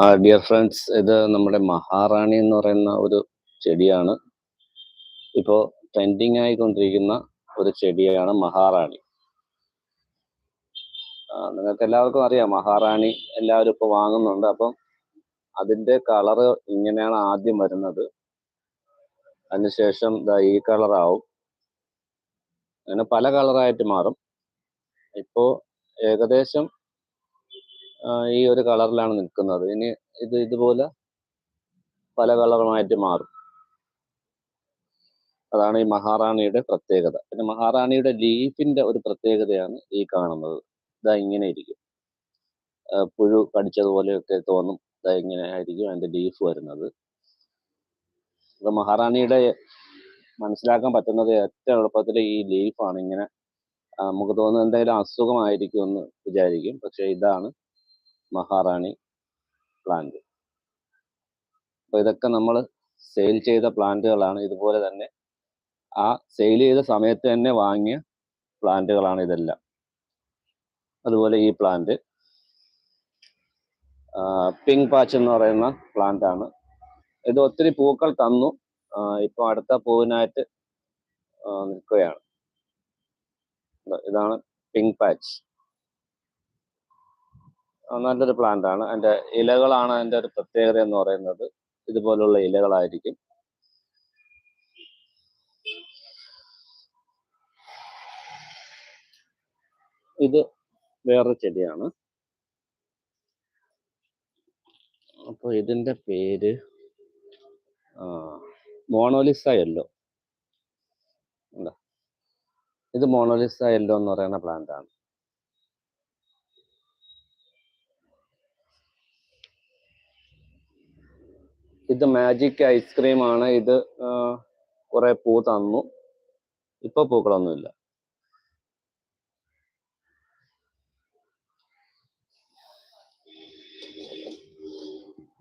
Dear friends ഇത് നമ്മുടെ മഹാറാണി എന്ന് പറയുന്ന ഒരു ചെടിയാണ്. ഇപ്പോൾ ട്രെൻഡിങ് ആയിക്കൊണ്ടിരിക്കുന്ന ഒരു ചെടിയാണ് മഹാറാണി. നിങ്ങൾക്ക് എല്ലാവർക്കും അറിയാം മഹാറാണി എല്ലാവരും ഇപ്പോൾ വാങ്ങുന്നുണ്ട്. അപ്പം അതിന്റെ കളറ് ഇങ്ങനെയാണ് ആദ്യം വരുന്നത്. അതിനുശേഷം ഇതാ ഈ കളറാവും അങ്ങനെ പല കളറായിട്ട് മാറും. ഇപ്പോൾ ഏകദേശം ഈ ഒരു കളറിലാണ് നിൽക്കുന്നത്. ഇനി ഇത് ഇതുപോലെ പല കളറുമായിട്ട് മാറും. അതാണ് ഈ മഹാറാണിയുടെ പ്രത്യേകത. പിന്നെ മഹാറാണിയുടെ ലീഫിന്റെ ഒരു പ്രത്യേകതയാണ് ഈ കാണുന്നത്. ഇതാ ഇങ്ങനെ ഇരിക്കും. പുഴു കടിച്ചതുപോലെയൊക്കെ തോന്നും. ഇതാ ഇങ്ങനെ ആയിരിക്കും അതിന്റെ ലീഫ് വരുന്നത്. അത് മഹാറാണിയുടെ മനസ്സിലാക്കാൻ പറ്റുന്നത് ഏറ്റവും എളുപ്പത്തിൽ ഈ ലീഫാണ് ഇങ്ങനെ നമുക്ക് തോന്നുന്നത് എന്തെങ്കിലും അസുഖമായിരിക്കും എന്ന് വിചാരിക്കും. പക്ഷെ ഇതാണ് മഹാറാണി പ്ലാന്റ് അപ്പൊ ഇതൊക്കെ നമ്മൾ സെയിൽ ചെയ്ത പ്ലാന്റുകളാണ് ഇതുപോലെ തന്നെ ആ സെയിൽ ചെയ്ത സമയത്ത് തന്നെ വാങ്ങിയ പ്ലാന്റുകളാണ് ഇതെല്ലാം. അതുപോലെ ഈ പ്ലാന്റ് പിങ്ക് പാച്ച് എന്ന് പറയുന്ന പ്ലാന്റ് ആണ്. ഇത് ഒത്തിരി പൂക്കൾ തന്നു. ഇപ്പൊ അടുത്ത പൂവിനായിട്ട് നിൽക്കുകയാണ്. ഇതാണ് പിങ്ക് പാച്ച് നല്ലൊരു പ്ലാന്റ് ആണ്. അതിന്റെ ഇലകളാണ് അതിന്റെ ഒരു പ്രത്യേകത എന്ന് പറയുന്നത്. ഇതുപോലുള്ള ഇലകളായിരിക്കും. ഇത് വേറൊരു ചെടിയാണ്. അപ്പൊ ഇതിന്റെ പേര് മോണോലിസ യെല്ലോ ഇത് മോണോലിസ യെല്ലോ എന്ന് പറയുന്ന പ്ലാന്റ് ആണ്. ഇത് മാജിക് ഐസ്ക്രീം ആണ്. ഇത് കുറെ പൂ തന്നു. ഇപ്പൊ പൂക്കളൊന്നുമില്ല.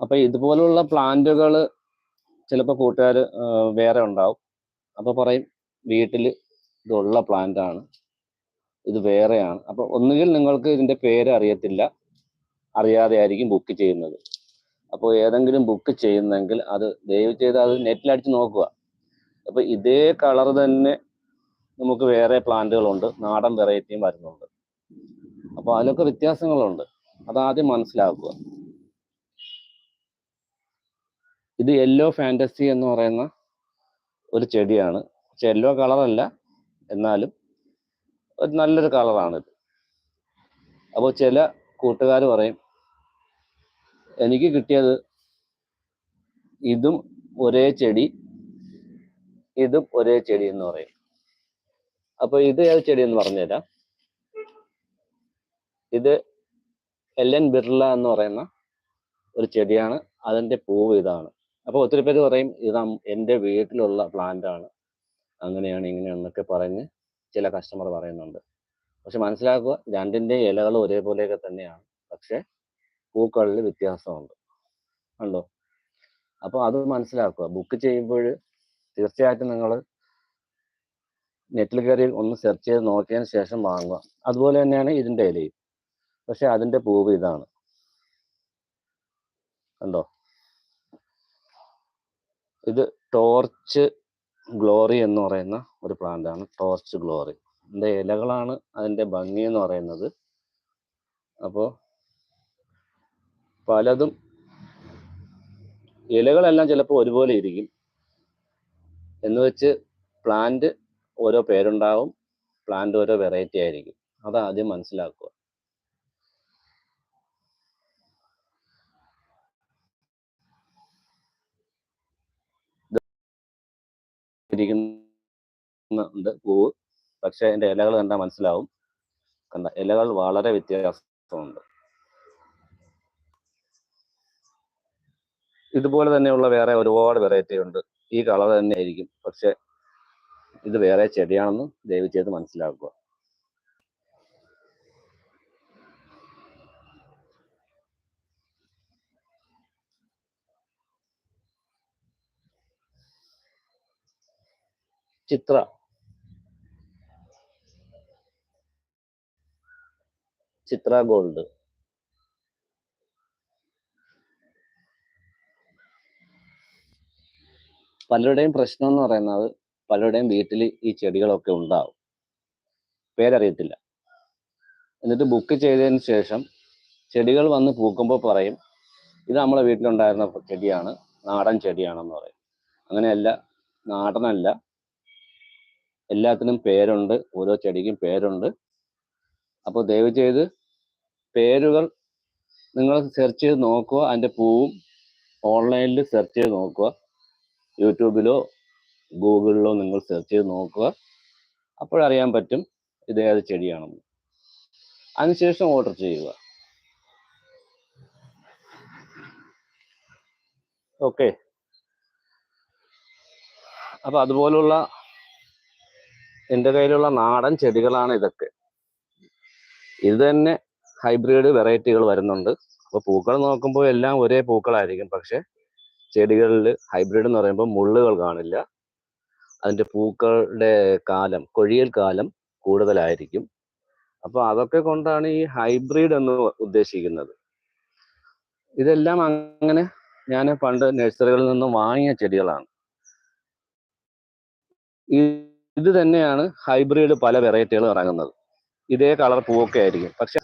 അപ്പൊ ഇതുപോലുള്ള പ്ലാന്റുകൾ ചിലപ്പോൾ കൂട്ടുകാർ വേറെ ഉണ്ടാവും. അപ്പൊ പറയും വീട്ടിൽ ഇതുള്ള പ്ലാന്റ് ആണ്. ഇത് വേറെയാണ്. അപ്പൊ ഒന്നുകിൽ നിങ്ങൾക്ക് ഇതിന്റെ പേര് അറിയത്തില്ല. അറിയാതെ ആയിരിക്കും ബുക്ക് ചെയ്യുന്നത്. അപ്പോൾ ഏതെങ്കിലും ബുക്ക് ചെയ്യുന്നെങ്കിൽ അത് ദയവ് ചെയ്ത് അത് നെറ്റിൽ അടിച്ച് നോക്കുക. അപ്പോൾ ഇതേ കളർ തന്നെ നമുക്ക് വേറെ പ്ലാന്റുകളുണ്ട് നാടൻ വെറൈറ്റിയും വരുന്നുണ്ട്. അപ്പോൾ അതിലൊക്കെ വ്യത്യാസങ്ങളുണ്ട്. അതാദ്യം മനസ്സിലാക്കുക. ഇത് യെല്ലോ ഫാന്റസി എന്ന് പറയുന്ന ഒരു ചെടിയാണ്. പക്ഷെ യെല്ലോ കളറല്ല എന്നാലും ഒരു നല്ലൊരു കളറാണിത് അപ്പോൾ ചില കൂട്ടുകാർ പറയും എനിക്ക് കിട്ടിയത് ഇതും ഒരേ ചെടി ഇതും ഒരേ ചെടി എന്ന് പറയും. അപ്പൊ ഇത് ഏത് ചെടി എന്ന് പറഞ്ഞുതരാം. ഇത് എൽ എൻ ബിർള എന്ന് പറയുന്ന ഒരു ചെടിയാണ്. അതിന്റെ പൂവ് ഇതാണ്. അപ്പൊ ഒത്തിരി പേര് പറയും ഇത് എന്റെ വീട്ടിലുള്ള പ്ലാന്റ് ആണ്. അങ്ങനെയാണ് ഇങ്ങനെയാണെന്നൊക്കെ പറഞ്ഞ് ചില കസ്റ്റമർ പറയുന്നുണ്ട്. പക്ഷെ മനസ്സിലാക്കുക രണ്ടിന്റെ ഇലകൾ ഒരേപോലെയൊക്കെ തന്നെയാണ്. പക്ഷെ പൂക്കളിൽ വ്യത്യാസമുണ്ട്. ഉണ്ടോ? അപ്പോൾ അത് മനസ്സിലാക്കുക. ബുക്ക് ചെയ്യുമ്പോൾ തീർച്ചയായിട്ടും നിങ്ങൾ നെറ്റിൽ കയറി ഒന്ന് സെർച്ച് ചെയ്ത് നോക്കിയതിന് ശേഷം വാങ്ങുക. അതുപോലെ തന്നെയാണ് ഇതിന്റെ ഇലയും. പക്ഷെ അതിന്റെ പൂവ് ഇതാണ്. കണ്ടോ? ഇത് ടോർച്ച് ഗ്ലോറി എന്ന് പറയുന്ന ഒരു പ്ലാന്റ് ആണ് ടോർച്ച് ഗ്ലോറി. ഇതിന്റെ ഇലകളാണ് അതിന്റെ ഭംഗി എന്ന് പറയുന്നത്. അപ്പോൾ പലതും ഇലകളെല്ലാം ചിലപ്പോൾ ഒരുപോലെ ഇരിക്കും. എന്ന് വെച്ച് പ്ലാന്റ് ഓരോ പേരുണ്ടാവും പ്ലാന്റ് ഓരോ വെറൈറ്റി ആയിരിക്കും. അത് ആദ്യം മനസ്സിലാക്കുക. പൂവ്. പക്ഷെ അതിന്റെ ഇലകൾ കണ്ടാൽ മനസ്സിലാവും. കണ്ട ഇലകൾ വളരെ വ്യത്യാസമുണ്ട്. ഇതുപോലെ തന്നെയുള്ള വേറെ ഒരുപാട് വെറൈറ്റി ഉണ്ട്. ഈ കളർ തന്നെ ആയിരിക്കും. പക്ഷെ ഇത് വേറെ ചെടിയാണെന്ന് ദയവ് ചെയ്ത് മനസ്സിലാക്കുക. ചിത്ര. ചിത്ര ഗോൾഡ്. പലരുടെയും പ്രശ്നം എന്ന് പറയുന്നത് പലരുടെയും വീട്ടിൽ ഈ ചെടികളൊക്കെ ഉണ്ടാവും. പേരറിയത്തില്ല. എന്നിട്ട് ബുക്ക് ചെയ്തതിന് ശേഷം ചെടികൾ വന്ന് പൂക്കുമ്പോൾ പറയും ഇത് നമ്മളെ വീട്ടിലുണ്ടായിരുന്ന ചെടിയാണ് നാടൻ ചെടിയാണെന്ന് പറയും. അങ്ങനെയല്ല നാടനല്ല. എല്ലാത്തിനും പേരുണ്ട് ഓരോ ചെടിക്കും പേരുണ്ട്. അപ്പോൾ ദയവ് ചെയ്ത് പേരുകൾ നിങ്ങൾ സെർച്ച് ചെയ്ത് നോക്കുക അതിന്റെ പൂവും ഓൺലൈനിൽ സെർച്ച് ചെയ്ത് നോക്കുക. യൂട്യൂബിലോ ഗൂഗിളിലോ നിങ്ങൾ സെർച്ച് ചെയ്ത് നോക്കുക. അപ്പോഴറിയാൻ പറ്റും ഇത് ഏത് ചെടിയാണെന്ന്. അതിനുശേഷം ഓർഡർ ചെയ്യുക. ഓക്കെ അപ്പൊ അതുപോലുള്ള എന്റെ കയ്യിലുള്ള നാടൻ ചെടികളാണ് ഇതൊക്കെ. ഇത് തന്നെ ഹൈബ്രിഡ് വെറൈറ്റികൾ വരുന്നുണ്ട്. അപ്പോൾ പൂക്കൾ നോക്കുമ്പോൾ എല്ലാം ഒരേ പൂക്കളായിരിക്കും. പക്ഷെ ചെടികളിൽ ഹൈബ്രിഡ് എന്ന് പറയുമ്പോൾ മുള്ളുകൾ കാണില്ല. അതിന്റെ പൂക്കളുടെ കാലം കൊഴിയൽ കാലം കൂടുതലായിരിക്കും. അപ്പോൾ അതൊക്കെ കൊണ്ടാണ് ഈ ഹൈബ്രിഡ് എന്ന് ഉദ്ദേശിക്കുന്നത്. ഇതെല്ലാം അങ്ങനെ ഞാൻ പണ്ട് നഴ്സറികളിൽ നിന്ന് വാങ്ങിയ ചെടികളാണ്. ഇത് തന്നെയാണ് ഹൈബ്രിഡ് പല വെറൈറ്റികൾ ഇറങ്ങുന്നത്. ഇതേ കളർ പൂവൊക്കെ ആയിരിക്കും. പക്ഷെ